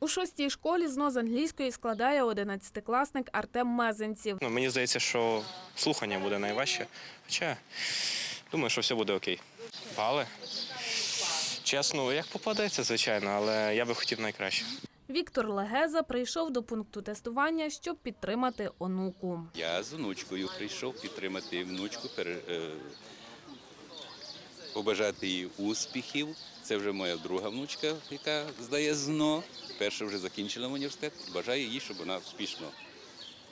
У шостій школі ЗНО з англійської складає одинадцятикласник Артем Мезенців. Ну, мені здається, що слухання буде найважче. Хоча думаю, що все буде окей. Бали. Чесно, як попадеться, звичайно, але я би хотів найкраще. Віктор Легеза прийшов до пункту тестування, щоб підтримати онуку. Я з внучкою прийшов підтримати внучку, пере, е, побажати їй успіхів. Це вже моя друга внучка, яка здає ЗНО. Перша вже закінчила університет. Бажаю їй, щоб вона успішно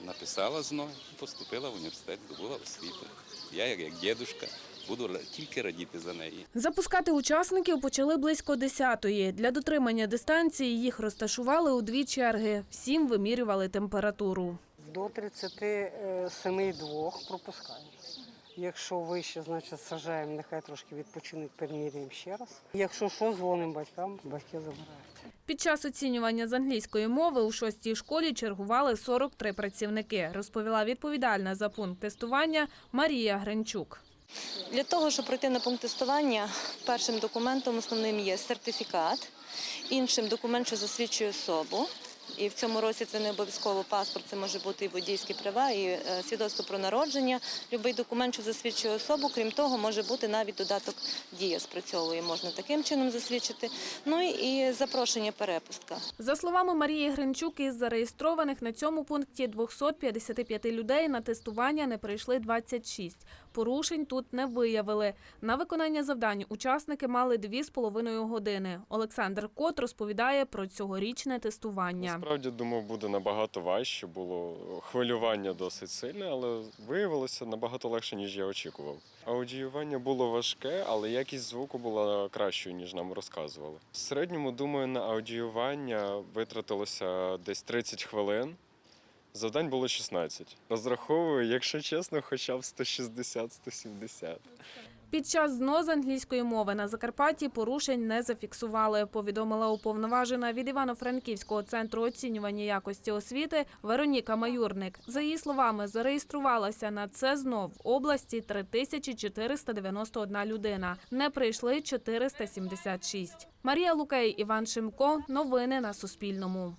написала ЗНО і поступила в університет, здобула освіту. Я, як, як дідушка, буду тільки радіти за неї. Запускати учасників почали близько 10-ї. Для дотримання дистанції їх розташували у дві черги. Всім вимірювали температуру. До 37,2 пропускаємо. Якщо вище, значить сажаємо, нехай трошки відпочинуть, переміряємо ще раз. Якщо що, дзвонимо батькам, батьки забирають. Під час оцінювання з англійської мови у шостій школі чергували 43 працівники, розповіла відповідальна за пункт тестування Марія Гринчук. Для того, щоб пройти на пункт тестування, першим документом основним є сертифікат, іншим документ, що засвідчує особу. І в цьому році це не обов'язково паспорт, це може бути і водійські права, і е, свідоцтво про народження. Любий документ, що засвідчує особу. Крім того, може бути навіть додаток дія спрацьовує, можна таким чином засвідчити. Ну і запрошення перепустка. За словами Марії Гринчук, із зареєстрованих на цьому пункті 255 людей на тестування не прийшли 26. Порушень тут не виявили. На виконання завдань учасники мали 2,5 години. Олександр Кот розповідає про цьогорічне тестування. Насправді думав, буде набагато важче. Було хвилювання досить сильне, але виявилося набагато легше, ніж я очікував. Аудіювання було важке, але якість звуку була кращою, ніж нам розказували. В середньому, думаю, на аудіювання витратилося десь 30 хвилин. Завдань було 16. Розраховую, якщо чесно, хоча б 160-170. Під час ЗНО з англійської мови на Закарпатті порушень не зафіксували, повідомила уповноважена від Івано-Франківського центру оцінювання якості освіти Вероніка Маюрник. За її словами, зареєструвалася на це ЗНО в області 3491 людина. Не прийшли 476. Марія Лукей, Іван Шимко. Новини на Суспільному.